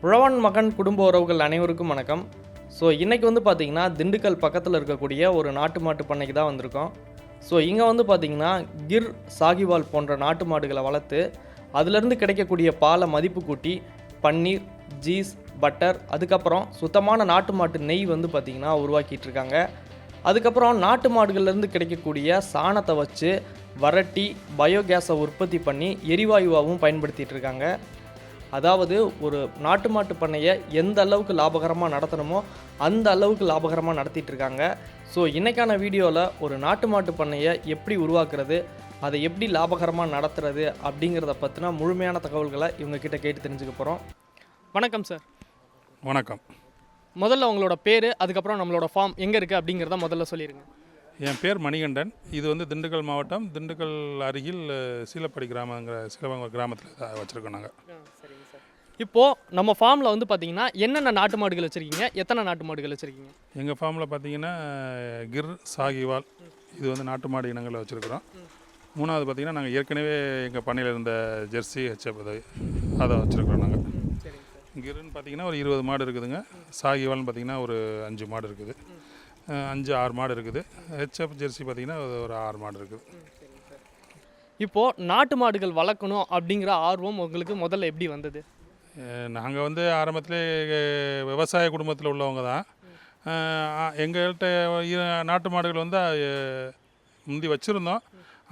புழவன் மகன் குடும்ப உறவுகள் அனைவருக்கும் வணக்கம். ஸோ இன்றைக்கி வந்து பார்த்திங்கன்னா திண்டுக்கல் பக்கத்தில் இருக்கக்கூடிய ஒரு நாட்டு மாட்டு பண்ணைக்கு தான் வந்திருக்கோம். ஸோ இங்கே வந்து பார்த்திங்கன்னா கிர் சாகிவால் போன்ற நாட்டு மாடுகளை வளர்த்து அதிலிருந்து கிடைக்கக்கூடிய பாலை மதிப்பு கூட்டி பன்னீர் ஜீஸ் பட்டர் அதுக்கப்புறம் சுத்தமான நாட்டு மாட்டு நெய் வந்து பார்த்திங்கன்னா உருவாக்கிட்டு இருக்காங்க அதுக்கப்புறம் நாட்டு மாடுகள்லேருந்து கிடைக்கக்கூடிய சாணத்தை வச்சு வரட்டி பயோகேஸை உற்பத்தி பண்ணி எரிவாயுவாகவும் பயன்படுத்திகிட்டு இருக்காங்க அதாவது ஒரு நாட்டு மாட்டு பண்ணையை எந்த அளவுக்கு லாபகரமாக நடத்தணுமோ அந்த அளவுக்கு லாபகரமாக நடத்திட்டு இருக்காங்க. ஸோ இன்னைக்கான வீடியோவில் ஒரு நாட்டு மாட்டு பண்ணையை எப்படி உருவாக்குறது அதை எப்படி லாபகரமாக நடத்துறது அப்படிங்கிறத பற்றின முழுமையான தகவல்களை இவங்க கிட்ட தெரிஞ்சுக்க போகிறோம் வணக்கம் சார் வணக்கம். முதல்ல உங்களோட பேர் அதுக்கப்புறம் நம்மளோட ஃபார்ம் எங்கே இருக்குது அப்படிங்கிறத முதல்ல சொல்லிடுங்க என் பேர் மணிகண்டன். இது வந்து திண்டுக்கல் மாவட்டம். திண்டுக்கல் அருகில் சீலப்படி கிராமங்கிற சீலவங்க கிராமத்தில் வச்சுருக்கோம் நாங்கள் இப்போது நம்ம ஃபார்மில் வந்து பார்த்தீங்கன்னா என்னென்ன நாட்டு மாடுகள் வச்சுருக்கீங்க? எத்தனை நாட்டு மாடுகள் வச்சுருக்கீங்க? எங்கள் ஃபார்மில் பார்த்தீங்கன்னா கிர் சாகிவால் இது வந்து நாட்டு மாடு இனங்களை வச்சுருக்குறோம். மூணாவது பார்த்தீங்கன்னா நாங்கள் ஏற்கனவே எங்கள் பண்ணையில் இருந்த ஜெர்சி ஹெச்எப் அதை அதை வச்சுருக்குறோம் நாங்கள் கிருன்னு பார்த்தீங்கன்னா ஒரு இருபது மாடு இருக்குதுங்க. சாகிவால்னு பார்த்தீங்கன்னா ஒரு அஞ்சு மாடு இருக்குது. அஞ்சு ஆறு மாடு இருக்குது. ஹெச்எப் ஜெர்சி பார்த்தீங்கன்னா ஒரு ஆறு மாடு இருக்குது. இப்போது நாட்டு மாடுகள் வளர்க்கணும் அப்படிங்கிற ஆர்வம் உங்களுக்கு முதல்ல எப்படி வந்தது? நாங்கள் வந்து ஆரம்பத்திலே விவசாய குடும்பத்தில் உள்ளவங்க தான். எங்கள்கிட்ட நாட்டு மாடுகள் வந்து முந்தி வச்சுருந்தோம்.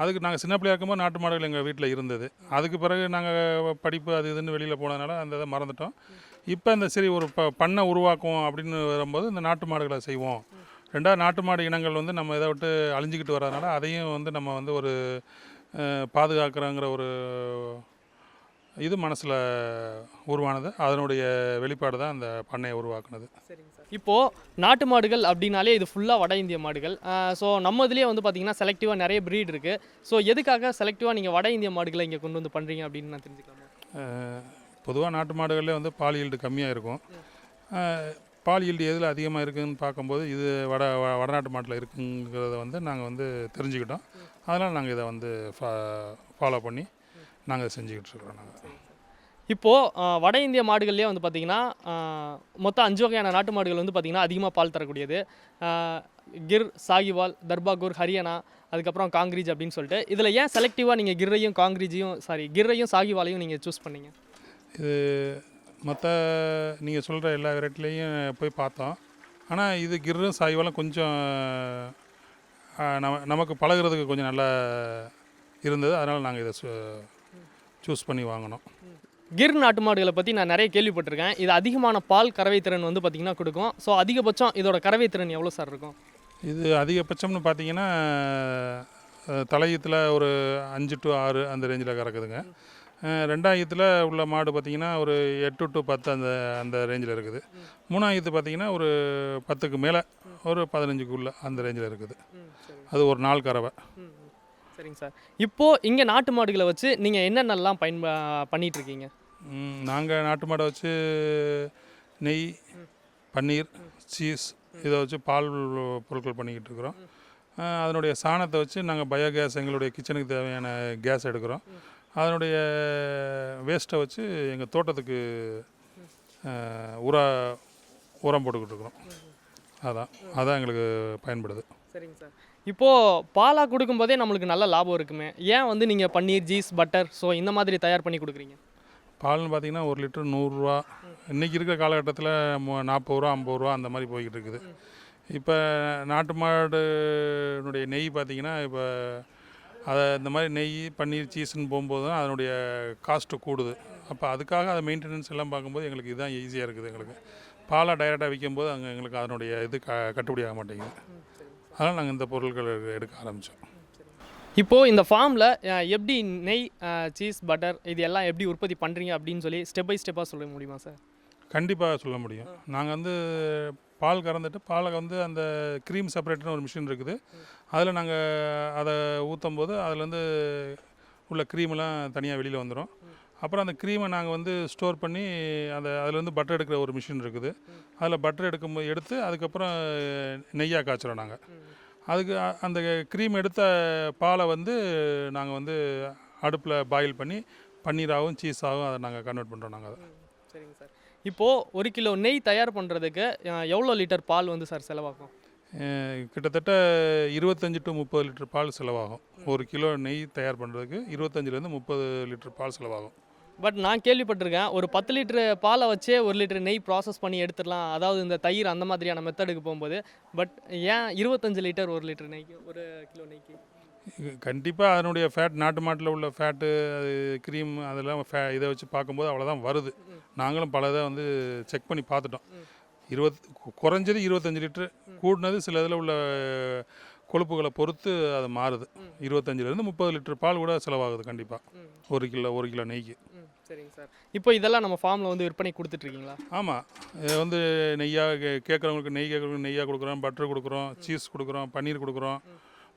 அதுக்கு நாங்கள் சின்ன பிள்ளையா இருக்கும்போது நாட்டு மாடுகள் எங்கள் வீட்டில் இருந்தது. அதுக்கு பிறகு நாங்கள் படிப்பு அது இதுன்னு வெளியில் போனதுனால அந்த இதை மறந்துட்டோம். இப்போ இந்த சரி ஒரு ப பண்ணை உருவாக்குவோம் அப்படின்னு வரும்போது இந்த நாட்டு மாடுகளை செய்வோம். ரெண்டாவது நாட்டு மாடு இனங்கள் வந்து நம்ம இதை விட்டு அழிஞ்சிக்கிட்டு வர்றதுனால அதையும் வந்து நம்ம வந்து ஒரு பாதுகாக்கிறோங்கிற ஒரு இது மனசில் உருவானது. அதனுடைய வெளிப்பாடு தான் அந்த பண்ணையை உருவாக்குனது. இப்போது நாட்டு மாடுகள் அப்படின்னாலே இது ஃபுல்லாக வட இந்திய மாடுகள். ஸோ நம்ம இதுலேயே வந்து பார்த்தீங்கன்னா செலக்டிவாக நிறைய breed இருக்குது ஸோ எதுக்காக செலக்டிவாக நீங்கள் வட இந்திய மாடுகளை இங்கே கொண்டு வந்து பண்ணுறீங்க அப்படின்னு நான் தெரிஞ்சுக்கலாமா? பொதுவாக நாட்டு மாடுகளில் வந்து பால் ஈல்டு கம்மியாக இருக்கும். பால் ஈல்டு எதில் அதிகமாக இருக்குதுன்னு பார்க்கும்போது இது வட வ- வடநாட்டு மாட்டில் இருக்குங்கிறத வந்து நாங்கள் வந்து தெரிஞ்சுக்கிட்டோம். அதனால் நாங்கள் இதை வந்து ஃபாலோ பண்ணி நாங்கள் செஞ்சுக்கிட்டு இருக்கிறோம் நாங்கள் இப்போது வட இந்திய மாடுகள்லேயே வந்து பார்த்தீங்கன்னா மொத்தம் அஞ்சு வகையான நாட்டு மாடுகள் வந்து பார்த்தீங்கன்னா அதிகமாக பால் தரக்கூடியது. கிர் சாகிவால் தர்பாகூர் ஹரியானா அதுக்கப்புறம் காங்கிரீஜ் அப்படின்னு சொல்லிட்டு. இதில் ஏன் செலக்டிவாக நீங்கள் கிர்ரையும் காங்கிரீஜையும் சாரி கிர்ரையும் சாகிவாலையும் நீங்கள் சூஸ் பண்ணீங்க? இது மற்ற நீங்கள் சொல்கிற எல்லா வெரைட்டிலையும் போய் பார்த்தோம். ஆனால் இது கிர்ரும் சாய்வாலும் கொஞ்சம் நம நமக்கு பழகுறதுக்கு கொஞ்சம் நல்லா இருந்தது. அதனால் நாங்கள் இதை சூஸ் பண்ணி வாங்கினோம் கிர் நாட்டு மாடுகளை பற்றி நான் நிறைய கேள்விப்பட்டிருக்கேன். இது அதிகமான பால் கறவை திறன் வந்து பார்த்திங்கன்னா கொடுக்கும். ஸோ அதிகபட்சம் இதோட கறவை திறன் எவ்வளோ சார் இருக்கும்? இது அதிகபட்சம்னு பார்த்தீங்கன்னா தலையத்தில் ஒரு அஞ்சு டு ஆறு அந்த ரேஞ்சில் கறக்குதுங்க. ரெண்டாயிரத்தில் உள்ள மாடு பார்த்தீங்கன்னா ஒரு எட்டு டு பத்து அந்த அந்த ரேஞ்சில் இருக்குது. மூணாயிரத்து பார்த்தீங்கன்னா ஒரு பத்துக்கு மேலே ஒரு பதினஞ்சுக்குள்ளே அந்த ரேஞ்சில் இருக்குது. அது ஒரு நாள் கறவை. சரிங்க சார். இப்போது இங்கே நாட்டு மாடுகளை வச்சு நீங்கள் என்னென்னலாம் பயன் பண்ணிட்டு இருக்கீங்க நாங்கள் நாட்டு மாடை வச்சு நெய் பன்னீர் சீஸ் இதை வச்சு பால் பொருட்கள் பண்ணிக்கிட்டு இருக்கிறோம் அதனுடைய சாணத்தை வச்சு நாங்கள் பயோகேஸ் எங்களுடைய கிச்சனுக்கு தேவையான கேஸ் எடுக்கிறோம். அதனுடைய வேஸ்ட்டை வச்சு எங்கள் தோட்டத்துக்கு உர உரம் போட்டுக்கிட்டு இருக்கிறோம் அதான் அதான் எங்களுக்கு பயன்படுது. சரிங்க சார். இப்போது பாலாக கொடுக்கும்போதே நம்மளுக்கு நல்ல லாபம் இருக்குமே. ஏன் வந்து நீங்கள் பன்னீர் ஜீஸ் பட்டர் ஸோ இந்த மாதிரி தயார் பண்ணி கொடுக்குறீங்க? பால்னு பார்த்தீங்கன்னா ஒரு லிட்டர் நூறுரூவா. இன்றைக்கி இருக்கிற காலகட்டத்தில் நாற்பது ரூபா ஐம்பது ரூபா அந்த மாதிரி போய்கிட்டு இருக்குது. இப்போ நாட்டு மாடுனுடைய நெய் பார்த்தீங்கன்னா இப்போ அதை இந்த மாதிரி நெய் பன்னீர் சீஸ்ன்னு போகும்போது தான் அதனுடைய காஸ்ட்டு கூடுது. அப்போ அதுக்காக அதை மெயின்டெனன்ஸ் எல்லாம் பார்க்கும்போது எங்களுக்கு இதுதான் ஈஸியாக இருக்குது எங்களுக்கு. பாலை டைரெக்டாக விற்கும்போது அங்கே எங்களுக்கு அதனுடைய இது க கட்டுப்படி ஆக மாட்டேங்குது. அதனால் நாங்கள் இந்த பொருட்கள் எடுக்க ஆரம்பித்தோம் இப்போது இந்த ஃபார்மில் எப்படி நெய் சீஸ் பட்டர் இது எல்லாம் எப்படி உற்பத்தி பண்ணுறீங்க அப்படின்னு சொல்லி ஸ்டெப் பை ஸ்டெப்பாக சொல்ல முடியுமா சார் கண்டிப்பாக சொல்ல முடியும். நாங்கள் வந்து பால் கறந்துட்டு பாலை வந்து அந்த க்ரீம் செப்பரேட்டர்னு ஒரு மிஷின் இருக்குது. அதில் நாங்கள் அதை ஊற்றும் போது அதுலேருந்து உள்ள க்ரீமெல்லாம் தனியாக வெளியில் வந்துடும் அப்புறம் அந்த க்ரீமை நாங்கள் வந்து ஸ்டோர் பண்ணி அந்த அதுலேருந்து பட்டர் எடுக்கிற ஒரு மிஷின் இருக்குது. அதில் பட்டர் எடுக்கும்போது எடுத்து அதுக்கப்புறம் நெய்யாக காய்ச்சுறோம் நாங்கள் அதுக்கு அந்த க்ரீம் எடுத்த பாலை வந்து நாங்கள் வந்து அடுப்பில் பாயில் பண்ணி பன்னீராகவும் சீஸாகவும் அதை நாங்கள் கன்வெர்ட் பண்ணுறோம் நாங்கள் அதை. சரிங்க சார். இப்போது ஒரு கிலோ நெய் தயார் பண்ணுறதுக்கு எவ்வளோ லிட்டர் பால் வந்து சார் செலவாகும்? கிட்டத்தட்ட இருபத்தஞ்சி டு முப்பது லிட்டர் பால் செலவாகும். ஒரு கிலோ நெய் தயார் பண்ணுறதுக்கு இருபத்தஞ்சிலேருந்து முப்பது லிட்டர் பால் செலவாகும். பட் நான் கேள்விப்பட்டிருக்கேன் ஒரு பத்து லிட்டரு பாலை வச்சே ஒரு லிட்டர் நெய் ப்ராசஸ் பண்ணி எடுத்துடலாம். அதாவது இந்த தயிர் அந்த மாதிரியான மெத்தடுக்கு போகும்போது. பட் ஏன் இருபத்தஞ்சு லிட்டர் ஒரு லிட்டர் நெய்க்கு ஒரு கிலோ நெய்க்கு? கண்டிப்பாக அதனுடைய ஃபேட் நாட்டு மாட்டில் உள்ள ஃபேட்டு அது க்ரீம் அதெல்லாம் ஃபே இதை வச்சு பார்க்கும்போது அவ்வளோதான் வருது. நாங்களும் பல இதை வந்து செக் பண்ணி பார்த்துட்டோம். இருபத் குறைஞ்சது இருபத்தஞ்சி லிட்டரு கூடினது சில இதில் உள்ள கொழுப்புகளை பொறுத்து அது மாறுது. இருபத்தஞ்சிலேருந்து முப்பது லிட்டர் பால் கூட செலவாகுது கண்டிப்பாக ஒரு கிலோ ஒரு கிலோ நெய்க்கு. சரிங்க சார். இப்போ இதெல்லாம் நம்ம ஃபார்மில் வந்து விற்பனை கொடுத்துட்ருக்கீங்களா? ஆமாம் இது வந்து நெய்யாக கே கேட்குறவங்களுக்கு நெய் கேட்குறவங்களுக்கு நெய்யாக கொடுக்குறோம் பட்டர் கொடுக்குறோம் சீஸ் கொடுக்குறோம் பன்னீர் கொடுக்குறோம்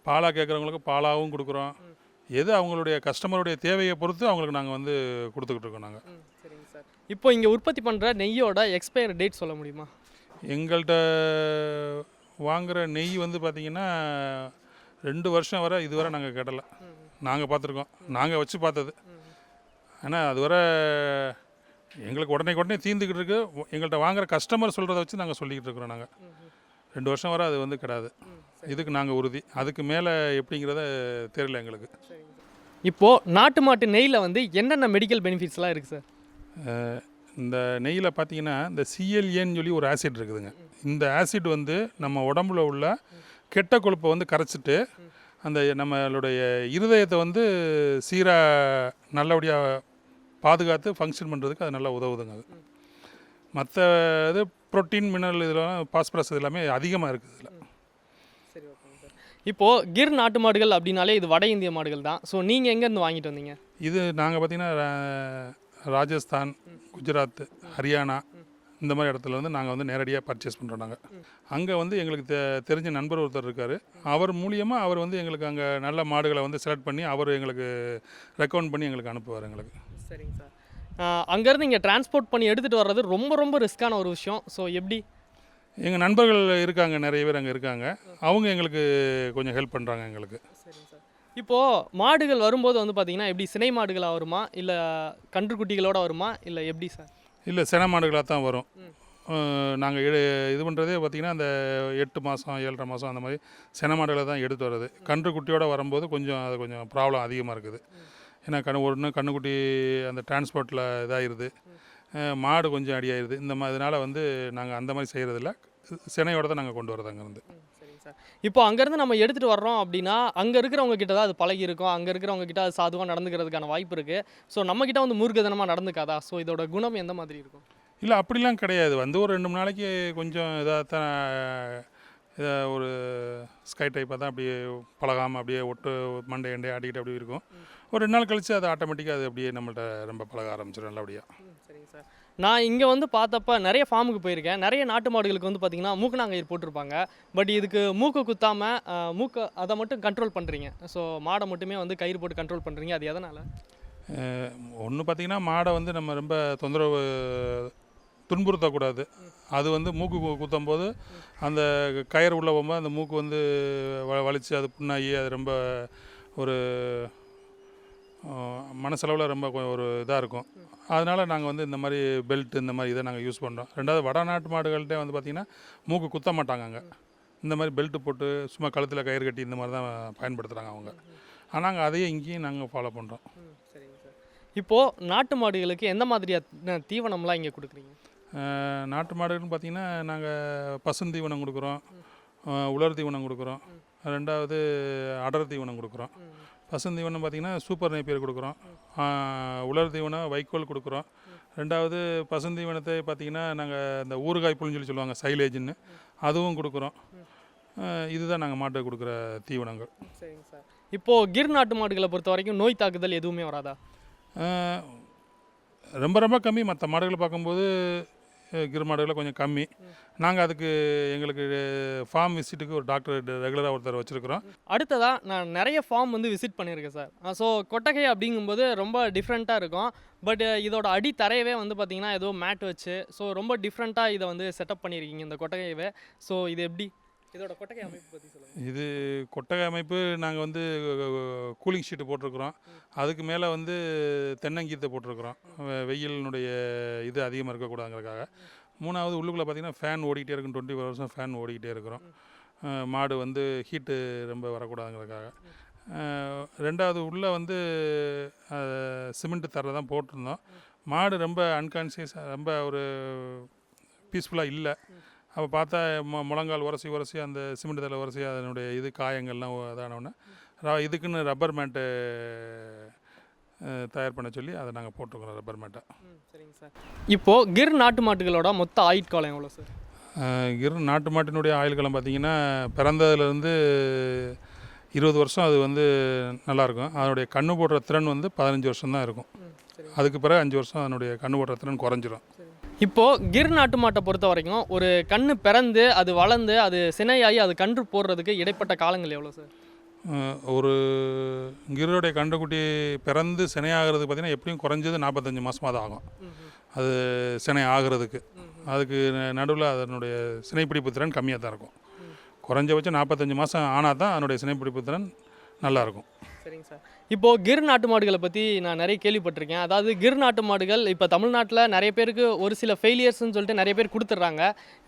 பாலாக கேட்குறவங்களுக்கு பாலாகவும் கொடுக்குறோம். எது அவங்களுடைய கஸ்டமருடைய தேவையை பொறுத்து அவங்களுக்கு நாங்கள் வந்து கொடுத்துக்கிட்டு இருக்கோம் நாங்கள் ம் சரிங்க சார். இப்போ இங்கே உற்பத்தி பண்ணுற நெய்யோட எக்ஸ்பயர் டேட் சொல்ல முடியுமா? எங்கள்கிட்ட வாங்குகிற நெய் வந்து பார்த்திங்கன்னா ரெண்டு வருஷம் வரை இதுவரை நாங்கள் கெடலை நாங்கள் பார்த்துருக்கோம் நாங்கள் வச்சு பார்த்தது. ஆனால் அதுவரை எங்களுக்கு உடனே உடனே தீர்ந்துக்கிட்டு இருக்கு. எங்கள்கிட்ட வாங்குற கஸ்டமர் சொல்கிறத வச்சு நாங்கள் சொல்லிக்கிட்டு இருக்கிறோம் நாங்கள் ரெண்டு வருஷம் வரை அது வந்து கிடாது. இதுக்கு நாங்கள் உறுதி. அதுக்கு மேலே எப்படிங்கிறத தெரியல எங்களுக்கு. இப்போது நாட்டு மாட்டு நெய்யில் வந்து என்னென்ன மெடிக்கல் பெனிஃபிட்ஸ்லாம் இருக்குது சார் இந்த நெய்யில் பார்த்தீங்கன்னா இந்த சிஎல்ஏன்னு சொல்லி ஒரு ஆசிட் இருக்குதுங்க. இந்த ஆசிட் வந்து நம்ம உடம்புல உள்ள கெட்ட கொழுப்பை வந்து கரைச்சிட்டு அந்த நம்மளுடைய இருதயத்தை வந்து சீராக நல்லபடியாக பாதுகாத்து ஃபங்க்ஷன் பண்ணுறதுக்கு அது நல்லா உதவுதுங்க அது. மற்ற இது புரோட்டீன் மினரல் இதெல்லாம் பாஸ்பரஸ் இது எல்லாமே அதிகமாக இருக்குது இதில். இப்போது கிர் நாட்டு மாடுகள் அப்படின்னாலே இது வட இந்திய மாடுகள் தான். ஸோ நீங்கள் எங்கேருந்து வாங்கிட்டு வந்தீங்க? இது நாங்கள் பார்த்தீங்கன்னா ராஜஸ்தான் குஜராத் ஹரியானா இந்த மாதிரி இடத்துல வந்து நாங்கள் வந்து நேரடியாக பர்ச்சேஸ் பண்ணுறோம் நாங்கள் அங்கே வந்து எங்களுக்கு தெ தெரிஞ்ச நண்பர் ஒருத்தர் இருக்கார். அவர் மூலியமாக அவர் வந்து எங்களுக்கு அங்கே நல்ல மாடுகளை வந்து செலக்ட் பண்ணி அவர் எங்களுக்கு ரெக்கமெண்ட் பண்ணி எங்களுக்கு அனுப்புவார் எங்களுக்கு. சரிங்க சார். அங்கேருந்து இங்கே டிரான்ஸ்போர்ட் பண்ணி எடுத்துகிட்டு வர்றது ரொம்ப ரொம்ப ரிஸ்க்கான ஒரு விஷயம். ஸோ எப்படி? எங்கள் நண்பர்கள் இருக்காங்க நிறைய பேர் அங்கே இருக்காங்க. அவங்க எங்களுக்கு கொஞ்சம் ஹெல்ப் பண்ணுறாங்க எங்களுக்கு. சரிங்க சார். இப்போது மாடுகள் வரும்போது வந்து பார்த்தீங்கன்னா எப்படி சினை மாடுகளாக வருமா? இல்லை கன்றுக்குட்டிகளோட வருமா? இல்லை எப்படி சார்? இல்லை சென மாடுகளாக தான் வரும். நாங்கள் இது பண்ணுறதே பார்த்திங்கன்னா அந்த எட்டு மாதம் ஏழரை மாதம் அந்த மாதிரி சென மாடுகளை தான் எடுத்து வர்றது. கன்று குட்டியோட வரும்போது கொஞ்சம் அது கொஞ்சம் ப்ராப்ளம் அதிகமாக இருக்குது. ஏன்னா கண்ணு ஒன்று கண்ணுக்குட்டி அந்த டிரான்ஸ்போர்ட்டில் இதாகிருது மாடு கொஞ்சம் அடியாயிருது இந்த மாதிரி இதனால் வந்து நாங்கள் அந்த மாதிரி செய்கிறதில்ல சினையோட தான் நாங்கள் கொண்டு வரது அங்கேருந்து சார். இப்போ அங்கேருந்து நம்ம எடுத்துகிட்டு வர்றோம் அப்படின்னா அங்கே இருக்கிறவங்க கிட்ட தான் அது பழகி இருக்கும். அங்கே இருக்கிறவங்க கிட்ட அது சாதுவாக நடந்துக்கிறதுக்கான வாய்ப்பு இருக்குது ஸோ நம்மக்கிட்ட வந்து மூர்க்கதனமாக நடந்துக்காதா? ஸோ இதோட குணம் எந்த மாதிரி இருக்கும்? இல்லை அப்படிலாம் கிடையாது. வந்து ஒரு ரெண்டு மூணு நாளைக்கு கொஞ்சம் இதாக தான் இதை ஒரு ஸ்கை டைப்பாக தான் அப்படியே பழகாமல் அப்படியே ஒட்டு மண்டை எண்டை ஆடிக்கிட்டு அப்படியே இருக்கும். ஒரு ரெண்டு நாள் கழித்து அது ஆட்டோமேட்டிக்காக அது அப்படியே நம்மள்ட்ட ரொம்ப பழக ஆரம்பிச்சிடும் நல்லபடியாக நான் இங்கே வந்து பார்த்தப்ப நிறைய ஃபார்முக்கு போயிருக்கேன். நிறைய நாட்டு மாடுகளுக்கு வந்து பார்த்திங்கன்னா மூக்கணாங்கயிறு போட்டிருப்பாங்க. பட் இதுக்கு மூக்கு குத்தாமல் மூக்கை அதை மட்டும் கண்ட்ரோல் பண்ணுறீங்க ஸோ மாடை மட்டுமே வந்து கயிறு போட்டு கண்ட்ரோல் பண்ணுறீங்க அது எதனால்? ஒன்று பார்த்தீங்கன்னா மாடை வந்து நம்ம ரொம்ப தொந்தரவு துன்புறுத்தக்கூடாது. அது வந்து மூக்கு குத்தும் போது அந்த கயிறு உள்ளே போகும்போது அந்த மூக்கு வந்து வ வலிச்சு அது புண்ணாகி அது ரொம்ப ஒரு மனசளவில் ரொம்ப கொ- ஒரு இதாக இருக்கும். அதனால் நாங்கள் வந்து இந்த மாதிரி பெல்ட் இந்த மாதிரி இதை நாங்கள் யூஸ் பண்ணுறோம் ரெண்டாவது வடநாட்டு மாடுகள்கிட்ட வந்து பார்த்திங்கன்னா மூக்கு குத்த மாட்டாங்க அங்கே. இந்த மாதிரி பெல்ட் போட்டு சும்மா கழுத்தில் கயிறு கட்டி இந்த மாதிரி தான் பயன்படுத்துகிறாங்க அவங்க. ஆனால் நாங்கள் அதையே இங்கேயும் நாங்கள் ஃபாலோ பண்ணுறோம் இப்போது நாட்டு மாடுகளுக்கு எந்த மாதிரியான தீவனம்லாம் இங்கே கொடுக்குறீங்க? நாட்டு மாடுகள்னு பார்த்தீங்கன்னா நாங்கள் பசுந்தீவனம் கொடுக்குறோம் உலர் தீவனம் கொடுக்குறோம் ரெண்டாவது அடர் தீவனம் கொடுக்குறோம். பசுந்தீவனம் பார்த்தீங்கன்னா சூப்பர் நெய்ப்பியர் கொடுக்குறோம். உலர் தீவனம் வைக்கோல் கொடுக்குறோம். ரெண்டாவது பசுந்தீவனத்தை பார்த்தீங்கன்னா நாங்கள் இந்த ஊறுகாய் புழுன்னு சொல்லி சொல்லுவாங்க சைலேஜ்னு அதுவும் கொடுக்குறோம். இதுதான் நாங்கள் மாட்டுக்கு கொடுக்குற தீவனங்கள். சரிங்க சார். இப்போது கிர் நாட்டு மாடுகளை பொறுத்த வரைக்கும் நோய் தாக்குதல் எதுவுமே வராதா? ரொம்ப ரொம்ப கம்மி. மற்ற மாடுகளை பார்க்கும்போது கிருமாடுகளை கொஞ்சம் கம்மி. நாங்கள் அதுக்கு எங்களுக்கு ஃபார்ம் விசிட்டுக்கு ஒரு டாக்டர் ரெகுலராக ஒருத்தர் வச்சுருக்குறோம். அடுத்ததாக நான் நிறைய ஃபார்ம் வந்து விசிட் பண்ணியிருக்கேன் சார். ஸோ கொட்டகை அப்படிங்கும்போது ரொம்ப டிஃப்ரெண்ட்டாக இருக்கும். பட் இதோட அடி தரையவே வந்து பார்த்திங்கன்னா ஏதோ மேட் வச்சு ஸோ ரொம்ப டிஃப்ரெண்ட்டாக இதை வந்து செட்டப் பண்ணியிருக்கீங்க இந்த கொட்டகையவே. ஸோ இது எப்படி? இதோட கொட்டகை அமைப்பு பற்றி சொல்லுங்கள் இது கொட்டகை அமைப்பு நாங்கள் வந்து கூலிங் ஷீட்டு போட்டிருக்கிறோம். அதுக்கு மேலே வந்து தென்னங்கீத்தை போட்டிருக்கிறோம். வெயிலினுடைய இது அதிகமாக இருக்கக்கூடாதுங்கிறதுக்காக. மூணாவது உள்ளுக்குள்ளே பார்த்தீங்கன்னா ஃபேன் ஓடிக்கிட்டே இருக்கும் டுவெண்ட்டி ஃபோர் ஹவர்ஸும் ஃபேன் ஓடிக்கிட்டே இருக்கிறோம். மாடு வந்து ஹீட்டு ரொம்ப வரக்கூடாதுங்கிறதுக்காக. ரெண்டாவது உள்ளே வந்து சிமெண்ட் தர தான் போட்டிருந்தோம். மாடு ரொம்ப அன்கான்சியஸாக ரொம்ப ஒரு பீஸ்ஃபுல்லாக இல்லை. அப்போ பார்த்தா மு முழங்கால் உரசி உரசி அந்த சிமெண்ட் தலை உரசி அதனுடைய இது காயங்கள்லாம் இதானவுடனே ர இதுக்குன்னு ரப்பர் மேட்டு தயார் பண்ண சொல்லி அதை நாங்கள் போட்டிருக்கிறோம் ரப்பர் மேட்டை. சரிங்க சார். இப்போது கிர் நாட்டு மாட்டுகளோட மொத்த ஆயுட்காலம் எவ்வளோ சார்? இரு நாட்டு மாட்டினுடைய ஆயுள்களம் பார்த்தீங்கன்னா பிறந்ததுலேருந்து இருபது வருஷம் அது வந்து நல்லாயிருக்கும் அதனுடைய கண்ணு போடுற திறன் வந்து பதினஞ்சு வருஷம் தான் இருக்கும் சரி அதுக்கு பிறகு அஞ்சு வருஷம் அதனுடைய கண்ணு போடுற திறன் குறைஞ்சிரும். இப்போது கிர் நாட்டு மாட்டை பொறுத்த வரைக்கும் ஒரு கண்ணு பிறந்து அது வளர்ந்து அது சினையாகி அது கன்று போடுறதுக்கு இடைப்பட்ட காலங்கள் எவ்வளோ சார்? ஒரு கிருடைய கன்றுக்குட்டி பிறந்து சினையாகிறதுக்கு பார்த்தீங்கன்னா எப்படியும் குறைஞ்சது நாற்பத்தஞ்சு மாதமாக ஆகும். அது சினை ஆகிறதுக்கு அதுக்கு நடுவில் அதனுடைய சினைப்பிடிப்பு திறன் கம்மியாக தான் இருக்கும். குறைஞ்சபட்சம் நாற்பத்தஞ்சு மாதம் ஆனால் தான் அதனுடைய சினைப்பிடிப்பு திறன் நல்லாயிருக்கும் சரிங்க சார். இப்போது கிர் நாட்டு மாடுகளை பற்றி நான் நிறைய கேள்விப்பட்டிருக்கேன். அதாவது கிர் நாட்டு மாடுகள் இப்போ தமிழ்நாட்டில் நிறைய பேருக்கு ஒரு சில ஃபெயிலியர்ஸ்னு சொல்லிட்டு நிறைய பேர் கொடுத்துட்றாங்க.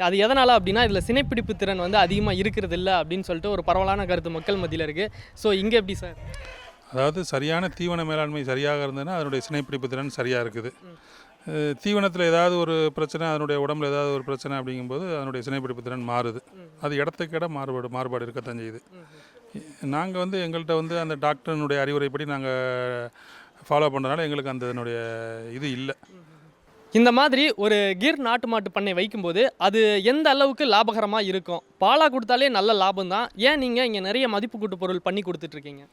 அது எதனால் அப்படின்னா இதில் சினைப்பிடிப்பு திறன் வந்து அதிகமாக இருக்கிறது இல்லை அப்படின்னு சொல்லிட்டு ஒரு பரவலான கருத்து மக்கள் மத்தியில் இருக்குது ஸோ இங்கே எப்படி சார்? அதாவது சரியான தீவன மேலாண்மை சரியாக இருந்ததுன்னா அதனுடைய சினைப்பிடிப்பு திறன் சரியாக இருக்குது. தீவனத்தில் ஏதாவது ஒரு பிரச்சனை அதனுடைய உடம்புல ஏதாவது ஒரு பிரச்சனை அப்படிங்கும்போது அதனுடைய சினைப்பிடிப்பு திறன் மாறுது. அது இடத்துக்கு இடம் மாறுபாடு மாறுபாடு இருக்கத்தான் செய்யுது. நாங்கள் வந்து எங்கள்கிட்ட வந்து அந்த டாக்டர்னுடைய அறிவுரைப்படி நாங்கள் ஃபாலோ பண்ணுறதுனால எங்களுக்கு அந்த இதனுடைய இது இல்லை. இந்த மாதிரி ஒரு கிர் நாட்டு மாட்டு பண்ணை வைக்கும்போது அது எந்த அளவுக்கு லாபகரமாக இருக்கும்? பாலாக கொடுத்தாலே நல்ல லாபம் தான். ஏன் நீங்கள் இங்கே நிறைய மதிப்பு கூட்டு பொருள் பண்ணி கொடுத்துட்ருக்கீங்க?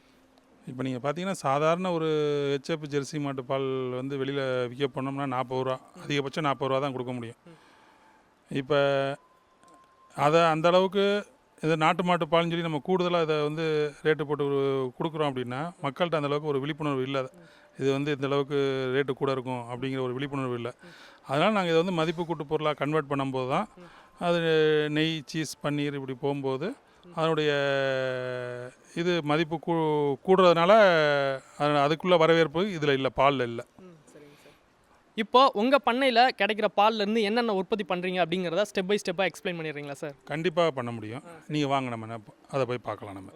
இப்போ நீங்கள் பார்த்தீங்கன்னா சாதாரண ஒரு ஹெச்எப் ஜெர்சி மாட்டு பால் வந்து வெளியில் விற்க போனோம்னா நாற்பது ரூபா அதிகபட்சம் நாற்பது ரூபா தான் கொடுக்க முடியும். இப்போ அதை அந்த அளவுக்கு இது நாட்டு மாட்டு பால்னு சொல்லி நம்ம கூடுதலாக இதை வந்து ரேட்டு போட்டு கொடுக்குறோம் அப்படின்னா மக்கள்கிட்ட அந்த அளவுக்கு ஒரு விழிப்புணர்வு இல்லை. இது வந்து இந்த அளவுக்கு ரேட்டு கூட இருக்கும் அப்படிங்கிற ஒரு விழிப்புணர்வு இல்லை. அதனால் நாங்கள் இதை வந்து மதிப்பு கூட்டு பொருளாக கன்வெர்ட் பண்ணும்போது தான் அது நெய் சீஸ் பன்னீர் இப்படி போகும்போது அதனுடைய இது மதிப்பு கூ கூடுறதுனால அது- அதுக்குள்ளே வரவேற்பு இதில் இல்லை பாலில் இல்லை. இப்போ உங்கள் பண்ணையில் கிடைக்கிற பால்லேருந்து என்னென்ன உற்பத்தி பண்ணுறீங்க அப்படிங்கிறத ஸ்டெப் பை ஸ்டெப்பாக எக்ஸ்பிளைன் பண்ணிடுறீங்களா சார் கண்டிப்பாக பண்ண முடியும். நீங்கள் வாங்க நம்ம அதை போய் பார்க்கலாம் நம்ம.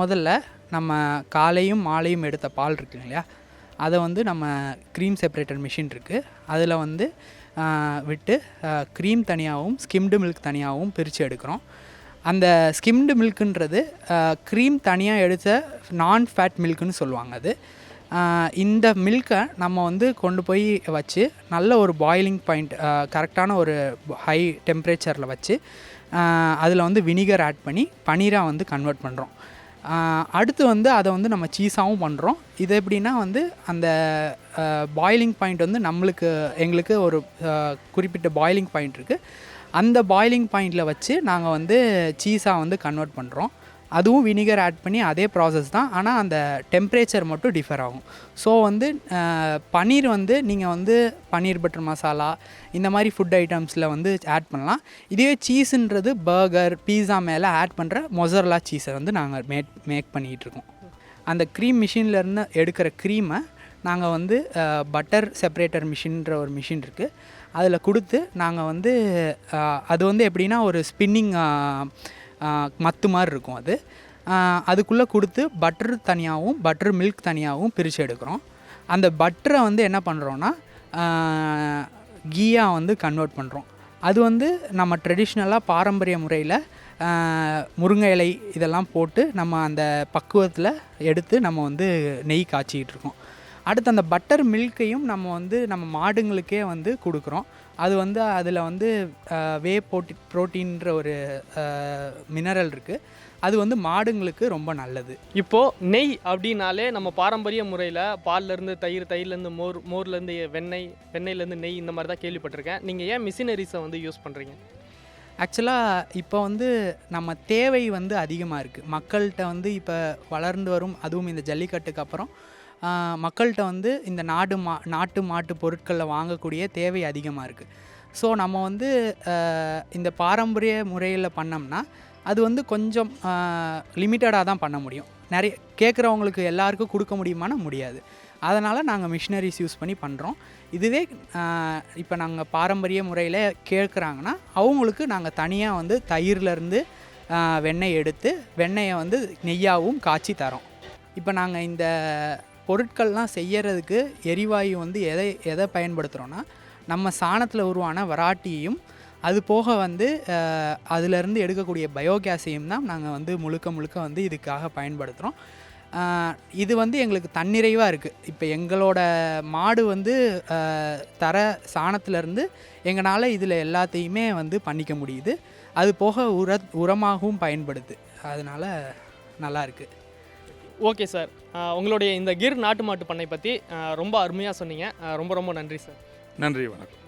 முதல்ல நம்ம காலையும் மாலையும் எடுத்த பால் இருக்கு இல்லையா? அதை வந்து நம்ம க்ரீம் செப்பரேட்டர் மிஷின் இருக்குது அதில் வந்து விட்டு க்ரீம் தனியாகவும் ஸ்கிம்டு மில்க் தனியாகவும் பிரித்து எடுக்கிறோம். அந்த ஸ்கிம்டு மில்க்குன்றது க்ரீம் தனியாக எடுத்த நான் ஃபேட் மில்க்குன்னு சொல்லுவாங்க அது. இந்த மில்கை நம்ம வந்து கொண்டு போய் வச்சு நல்ல ஒரு பாயிலிங் பாயிண்ட் கரெக்டான ஒரு ஹை டெம்பரேச்சரில் வச்சு அதில் வந்து வினிகர் ஆட் பண்ணி பனீராக வந்து கன்வெர்ட் பண்ணுறோம் அடுத்து வந்து அதை வந்து நம்ம சீஸாகவும் பண்ணுறோம் இது எப்படின்னா வந்து அந்த பாயிலிங் பாயிண்ட் வந்து நம்மளுக்கு எங்களுக்கு ஒரு குறிப்பிட்ட பாயிலிங் பாயிண்ட் இருக்குது அந்த பாயிலிங் பாயிண்டில் வச்சு நாங்கள் வந்து சீஸாக வந்து கன்வெர்ட் பண்ணுறோம் அதுவும் வினிகர் ஆட் பண்ணி அதே ப்ராசஸ் தான். ஆனால் அந்த டெம்ப்ரேச்சர் மட்டும் டிஃபர் ஆகும். ஸோ வந்து பன்னீர் வந்து நீங்கள் வந்து பன்னீர் பட்டர் மசாலா இந்த மாதிரி ஃபுட் ஐட்டம்ஸில் வந்து ஆட் பண்ணலாம். இதுவே சீஸுன்றது பர்கர் பீஸா மேலே ஆட் பண்ணுற மொசரலா சீஸை வந்து நாங்கள் மேக் மேக் பண்ணிகிட்டு இருக்கோம். அந்த க்ரீம் மிஷின்லேருந்து எடுக்கிற க்ரீமை நாங்கள் வந்து பட்டர் செப்பரேட்டர் மிஷின்ற ஒரு மிஷின் இருக்குது அதில் கொடுத்து நாங்கள் வந்து அது வந்து எப்படின்னா ஒரு ஸ்பின்னிங் மத்து மாதிரி இருக்கும் அது. அதுக்குள்ளே கொடுத்து பட்டர் தனியாகவும் பட்டர் மில்க் தனியாகவும் பிரித்து எடுக்கிறோம். அந்த பட்டரை வந்து என்ன பண்ணுறோன்னா கீயாக வந்து கன்வெர்ட் பண்ணுறோம் அது வந்து நம்ம ட்ரெடிஷ்னலாக பாரம்பரிய முறையில் முருங்கை இலை இதெல்லாம் போட்டு நம்ம அந்த பக்குவத்தில் எடுத்து நம்ம வந்து நெய் காய்ச்சிக்கிட்டு இருக்கோம். அடுத்து அந்த பட்டர் மில்க்கையும் நம்ம வந்து நம்ம மாடுங்களுக்கே வந்து கொடுக்குறோம். அது வந்து அதில் வந்து வே போட்டி ப்ரோட்டீன்ற ஒரு மினரல் இருக்குது அது வந்து மாடுங்களுக்கு ரொம்ப நல்லது. இப்போது நெய் அப்படின்னாலே நம்ம பாரம்பரிய முறையில் பால்லேருந்து தயிர் தயிர்லேருந்து மோர் மோர்லேருந்து வெண்ணெய் வெண்ணெய்லேருந்து நெய் இந்த மாதிரி தான் கேள்விப்பட்டிருக்கேன். நீங்கள் ஏன் மிஷினரிஸை வந்து யூஸ் பண்ணுறீங்க ஆக்சுவலாக இப்போ வந்து நம்ம தேவை வந்து அதிகமாக இருக்குது மக்கள்கிட்ட வந்து இப்போ வளர்ந்து வரும் அதுவும் இந்த ஜல்லிக்கட்டுக்கு அப்புறம் மக்கள்கிட்ட வந்து இந்த நாடு மா நாட்டு மாட்டு பொருட்களில் வாங்கக்கூடிய தேவை அதிகமாக இருக்குது ஸோ நம்ம வந்து இந்த பாரம்பரிய முறையில் பண்ணோம்னா அது வந்து கொஞ்சம் லிமிட்டடாக தான் பண்ண முடியும். நிறைய கேட்குறவங்களுக்கு எல்லாருக்கும் கொடுக்க முடியுமானா முடியாது. அதனால் நாங்கள் மிஷினரிஸ் யூஸ் பண்ணி பண்ணுறோம் இதுவே இப்போ நாங்கள் பாரம்பரிய முறையில் கேட்குறாங்கன்னா அவங்களுக்கு நாங்கள் தனியாக வந்து தயிர்லேருந்து வெண்ணெய் எடுத்து வெண்ணெயை வந்து நெய்யாகவும் காய்ச்சி தரோம். இப்போ நாங்கள் இந்த பொருட்கள்லாம் செய்யறதுக்கு எரிவாயு வந்து எதை எதை பயன்படுத்துகிறோன்னா நம்ம சாணத்தில் உருவான வராட்டியையும் அது போக வந்து அஹ், அதிலிருந்து எடுக்கக்கூடிய பயோகேஸையும் தான் நாங்கள் வந்து முழுக்க முழுக்க வந்து இதுக்காக பயன்படுத்துகிறோம் இது வந்து எங்களுக்கு தன்னிறைவாக இருக்குது இப்போ எங்களோட மாடு வந்து தர சாணத்திலேருந்து எங்களால் இதில் எல்லாத்தையுமே வந்து பண்ணிக்க முடியுது. அது போக உர உரமாகவும் பயன்படுது. அதனால் நல்லா இருக்குது ஓகே சார். உங்களுடைய இந்த கிர் நாட்டு மாட்டு பண்ணை பற்றி ரொம்ப அருமையாக சொன்னீங்க. ரொம்ப ரொம்ப நன்றி சார். நன்றி வணக்கம்.